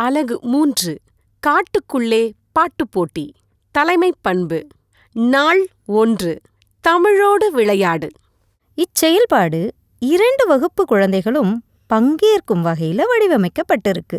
அலகு மூன்று காட்டுக்குள்ளே பாட்டுப் போட்டி தலைமைப் பண்பு. நாள் ஒன்று தமிழோடு விளையாடு. இச்செயல்பாடு இரண்டு வகுப்பு குழந்தைகளும் பங்கேற்கும் வகையில வடிவமைக்கப்பட்டிருக்கு.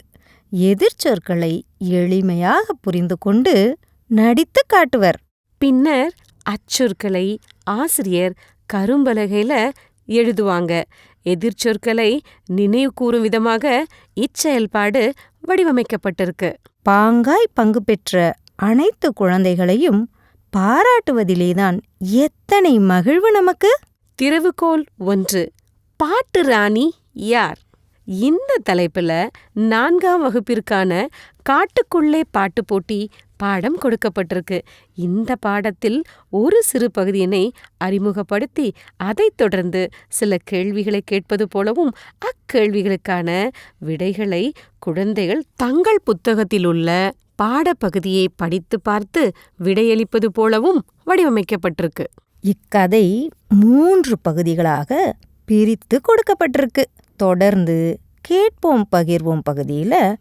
எதிர்ச்சொற்களை எளிமையாக புரிந்து கொண்டு நடித்து காட்டுவர். பின்னர் அச்சொற்களை ஆசிரியர் கரும்பலகையில எழுதுவாங்க. எதிர்ச்சொற்களை நினைவு கூறும் விதமாக இச்செயல்பாடு வடிவமைக்கப்பட்டிருக்கு. பாங்காய் பங்கு பெற்ற அனைத்து குழந்தைகளையும் பாராட்டுவதிலேதான் எத்தனை மகிழ்வு நமக்கு? திறவுகோல் ஒன்று. பாட்டு ராணி யார்? இந்த தலைப்புல நான்காம் வகுப்பிற்கான காட்டுக்குள்ளே பாட்டு போட்டி பாடம் கொடுக்கப்பட்டிருக்கு. இந்த பாடத்தில் ஒரு சிறு பகுதியினை அறிமுகப்படுத்தி அதைத் தொடர்ந்து சில கேள்விகளை கேட்பது போலவும் அக்கேள்விகளுக்கான விடைகளை குழந்தைகள் தங்கள் புத்தகத்தில் உள்ள பாடப்பகுதியை படித்து பார்த்து விடையளிப்பது போலவும் வடிவமைக்கப்பட்டிருக்கு. இக்கதை மூன்று பகுதிகளாக பிரித்து கொடுக்கப்பட்டிருக்கு. தொடர்ந்து கேட்போம் பகிர்வோம் பகுதியில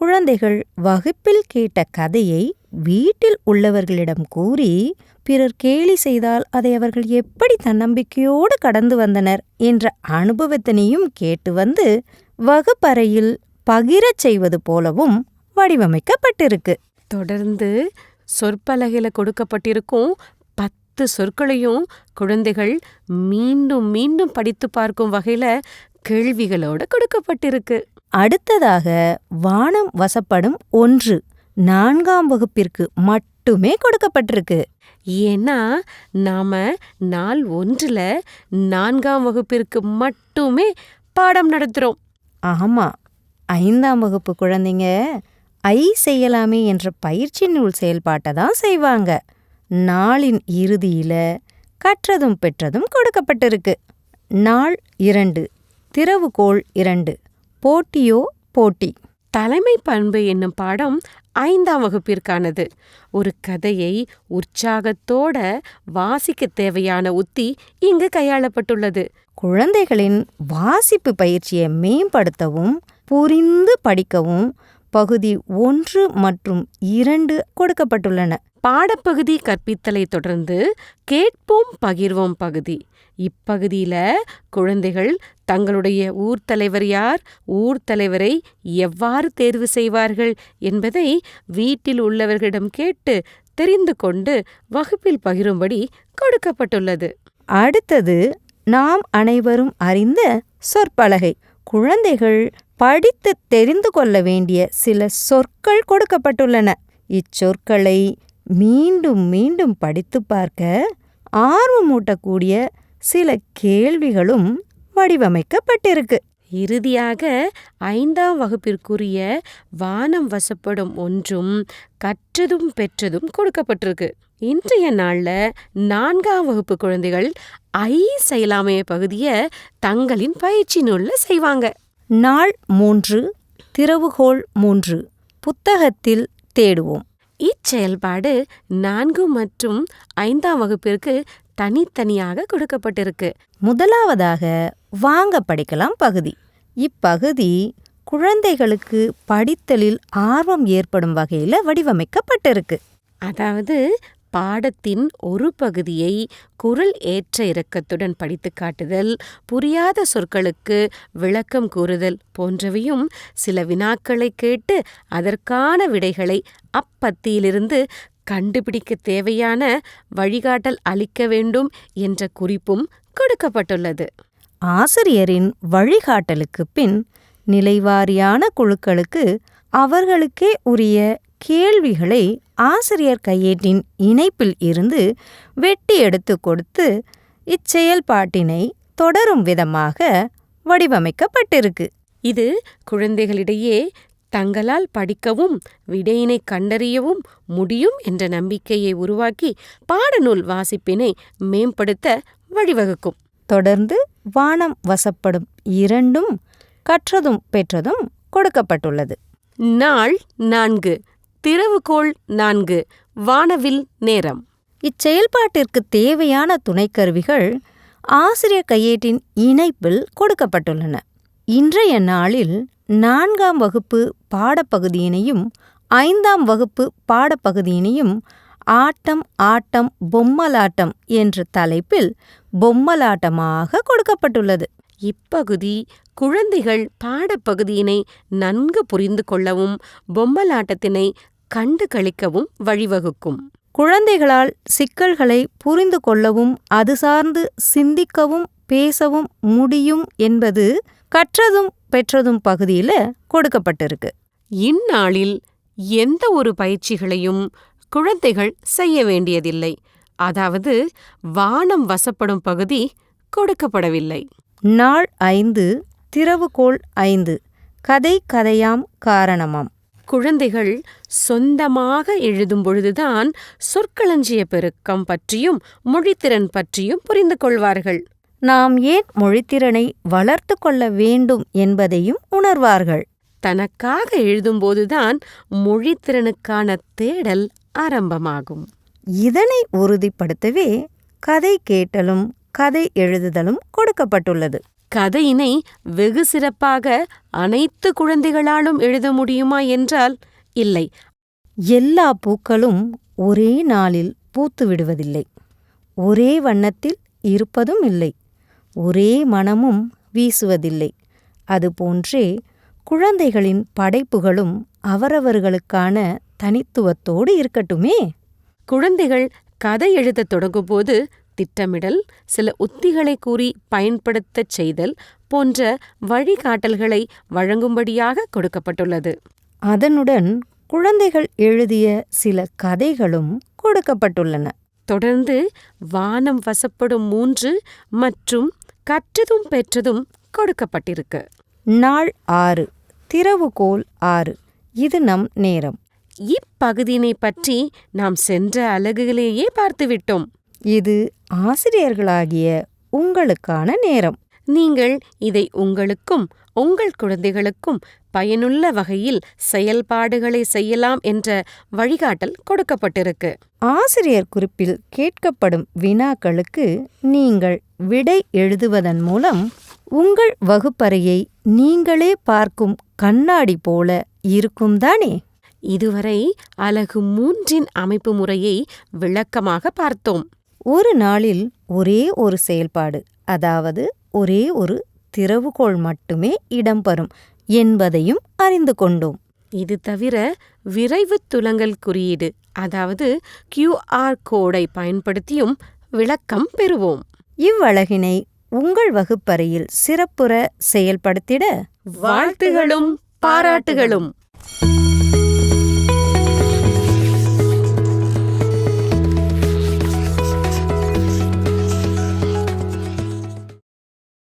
குழந்தைகள் வகுப்பில் கேட்ட கதையை வீட்டில் உள்ளவர்களிடம் கூறி பிறர் கேலி செய்தால் அதை அவர்கள் எப்படி தன்னம்பிக்கையோடு கடந்து வந்தனர் என்ற அனுபவத்தினையும் கேட்டு வந்து வகுப்பறையில் பகிரச் செய்வது போலவும் வடிவமைக்கப்பட்டிருக்கு. தொடர்ந்து சொற்பலகையில் கொடுக்கப்பட்டிருக்கும் பத்து சொற்களையும் குழந்தைகள் மீண்டும் மீண்டும் படித்து பார்க்கும் வகையில கேள்விகளோட கொடுக்கப்பட்டிருக்கு. அடுத்ததாக வானம் வசப்படும் ஒன்று நான்காம் வகுப்பிற்கு மட்டுமே கொடுக்கப்பட்டிருக்கு. ஏன்னா நாம நாள் ஒன்றுல நான்காம் வகுப்பிற்கு மட்டுமே பாடம் நடத்துறோம் ஆமா ஐந்தாம் வகுப்பு குழந்தைங்க ஐ செய்யலாமே என்ற பயிற்சி நூல் செயல்பாட்டை தான் செய்வாங்க. நாளின் இறுதியில கற்றதும் பெற்றதும் கொடுக்கப்பட்டிருக்கு. நாள் இரண்டு திறவுகோள் இரண்டு. போட்டியோ போட்டி. தலைமை பண்பு என்னும் பாடம் ஐந்தாம் வகுப்பிற்கானது. ஒரு கதையை உற்சாகத்தோட வாசிக்க தேவையான உத்தி இங்கு கையாளப்பட்டுள்ளது. குழந்தைகளின் வாசிப்பு பயிற்சியை மேம்படுத்தவும் புரிந்து படிக்கவும் பகுதி ஒன்று மற்றும் இரண்டு கொடுக்கப்பட்டுள்ளன. பாடப்பகுதி கற்பித்தலை தொடர்ந்து கேட்போம் பகிர்வோம் பகுதி. இப்பகுதியில குழந்தைகள் தங்களுடைய ஊர் தலைவர் யார் ஊர் தலைவரை எவ்வாறு தேர்வு செய்வார்கள் என்பதை வீட்டில் உள்ளவர்களிடம் கேட்டு தெரிந்து கொண்டு வகுப்பில் பகிரும்படி கொடுக்கப்பட்டுள்ளது. அடுத்தது நாம் அனைவரும் அறிந்த சொற்பலகை. குழந்தைகள் படித்து தெரிந்து கொள்ள வேண்டிய சில சொற்கள் கொடுக்கப்பட்டுள்ளன. இச்சொற்களை மீண்டும் மீண்டும் படித்து பார்க்க ஆர்வமூட்டக்கூடிய சில கேள்விகளும் வடிவமைக்கப்பட்டிருக்கு. இறுதியாக ஐந்தாம் வகுப்பிற்குரிய வானம் வசப்படும் ஒன்றும் கற்றதும் பெற்றதும் கொடுக்கப்பட்டிருக்கு. இன்றைய நாள்ல நான்காம் வகுப்பு குழந்தைகள் ஐ செயலாமைய பகுதியை தங்களின் பயிற்சி நூலில் செய்வாங்க. நாள் மூன்று திறவுகோள் மூன்று புத்தகத்தில் தேடுவோம். இச்செயல்பாடு நான்கு மற்றும் ஐந்தாம் வகுப்பிற்கு தனித்தனியாக கொடுக்கப்பட்டிருக்கு. முதலாவதாக வாங்க படிக்கலாம் பகுதி. இப்பகுதி குழந்தைகளுக்கு படித்தலில் ஆர்வம் ஏற்படும் வகையில வடிவமைக்கப்பட்டிருக்கு. அதாவது பாடத்தின் ஒரு பகுதியை குரல் ஏற்ற இறக்கத்துடன் படித்து காட்டுதல் புரியாத சொற்களுக்கு விளக்கம் கூறுதல் போன்றவையும் சில வினாக்களை கேட்டு அதற்கான விடைகளை அப்பத்தியிலிருந்து கண்டுபிடிக்க தேவையான வழிகாட்டல் அளிக்க வேண்டும் என்ற குறிப்பும் கொடுக்கப்பட்டுள்ளது. ஆசிரியரின் வழிகாட்டலுக்கு பின் நிலைவாரியான குழுக்களுக்கு அவர்களுக்கே உரிய கேள்விகளை ஆசிரியர் கையேட்டின் இணைப்பில் இருந்து வெட்டி எடுத்து கொடுத்து இச்செயல்பாட்டினை தொடரும் விதமாக வடிவமைக்கப்பட்டிருக்கு. இது குழந்தைகளிடையே தங்களால் படிக்கவும் விடையினை கண்டறியவும் முடியும் என்ற நம்பிக்கையை உருவாக்கி பாடநூல் வாசிப்பினை மேம்படுத்த வழிவகுக்கும். தொடர்ந்து வானம் வசப்படும் இரண்டும் கற்றதும் பெற்றதும் கொடுக்கப்பட்டுள்ளது. நாள் நான்கு. திறவுகோள் நான்கு வானவில் நேரம். இச்செயல்பாட்டிற்கு தேவையான துணைக்கருவிகள் ஆசிரியர் கையேட்டின் இணைப்பில் கொடுக்கப்பட்டுள்ளன. இன்றைய நாளில் நான்காம் வகுப்பு பாடப்பகுதியினையும் ஐந்தாம் வகுப்பு பாடப்பகுதியினையும் ஆட்டம் ஆட்டம் பொம்மலாட்டம் என்ற தலைப்பில் பொம்மலாட்டமாக கொடுக்கப்பட்டுள்ளது. இப்பகுதி குழந்தைகள் பாடப்பகுதியினை நன்கு புரிந்து கொள்ளவும் பொம்மலாட்டத்தினை கண்டு களிக்கவும் வழிவகுக்கும். குழந்தைகளால் சிக்கல்களை புரிந்து கொள்ளவும் அது சார்ந்து சிந்திக்கவும் பேசவும் முடியும் என்பது கற்றதும் பெற்றதும் பகுதியில் கொடுக்கப்பட்டிருக்கு. இந்நாளில் எந்த ஒரு பயிற்சிகளையும் குழந்தைகள் செய்ய வேண்டியதில்லை. அதாவது வானம் வசப்படும் பகுதி கொடுக்கப்படவில்லை. நாள் ஐந்து திறவுகோள் ஐந்து கதை கதையாம் காரணமாம். குழந்தைகள் சொந்தமாக எழுதும் பொழுதுதான் சொற்களஞ்சிய பெருக்கம் பற்றியும் மொழித்திறன் பற்றியும் புரிந்து கொள்வார்கள். நாம் ஏன் மொழித்திறனை வளர்த்து கொள்ள வேண்டும் என்பதையும் உணர்வார்கள். தனக்காக எழுதும்போதுதான் மொழித்திறனுக்கான தேடல் ஆரம்பமாகும். இதனை உறுதிப்படுத்தவே கதை கேட்டலும் கதை எழுதுதலும் கொடுக்கப்பட்டுள்ளது. கதையினை வெகு சிறப்பாக அனைத்து குழந்தைகளாலும் எழுத முடியுமா என்றால் இல்லை. எல்லா பூக்களும் ஒரே நாளில் பூத்து விடுவதில்லை. ஒரே வண்ணத்தில் இருப்பதும் இல்லை. ஒரே மனமும் வீசுவதில்லை. அதுபோன்றே குழந்தைகளின் படைப்புகளும் அவரவர்களுக்கான தனித்துவத்தோடு இருக்கட்டுமே. குழந்தைகள் கதை எழுதத் தொடங்கும்போது திட்டமிடல் சில உத்திகளை கூறி பயன்படுத்தச் செய்தல் போன்ற வழிகாட்டல்களை வழங்கும்படியாக கொடுக்கப்பட்டுள்ளது. அதனுடன் குழந்தைகள் எழுதிய சில கதைகளும் கொடுக்கப்பட்டுள்ளன. தொடர்ந்து வானம் வசப்படும் மூன்று மற்றும் கற்றதும் பெற்றதும் கொடுக்கப்பட்டிருக்கு. நாள் ஆறு திறவுகோல் ஆறு இது நம் நேரம். இப்பகுதியினை பற்றி நாம் சென்ற அலகுகளிலேயே பார்த்துவிட்டோம். இது ஆசிரியர்களாகிய உங்களுக்கான நேரம். நீங்கள் இதை உங்களுக்கும் உங்கள் குழந்தைகளுக்கும் பயனுள்ள வகையில் செயல்பாடுகளை செய்யலாம் என்ற வழிகாட்டல் கொடுக்கப்பட்டிருக்கு. ஆசிரியர் குறிப்பில் கேட்கப்படும் வினாக்களுக்கு நீங்கள் விடை எழுதுவதன் மூலம் உங்கள் வகுப்பறையை நீங்களே பார்க்கும் கண்ணாடி போல இருக்கும் தானே? இதுவரை அலகு மூன்றின் அமைப்பு முறையை விளக்கமாக பார்த்தோம். ஒரு நாளில் ஒரே ஒரு செயல்பாடு அதாவது ஒரே ஒரு திறவுகோள் மட்டுமே இடம்பெறும் என்பதையும் அறிந்து கொண்டோம். இது தவிர விரைவு துலங்கல் குறியீடு அதாவது கியூஆர் கோடை பயன்படுத்தியும் விளக்கம் பெறுவோம். இவ்வழகினை உங்கள் வகுப்பறையில் சிறப்புற செயல்படுத்திட வாழ்த்துகளும் பாராட்டுகளும்.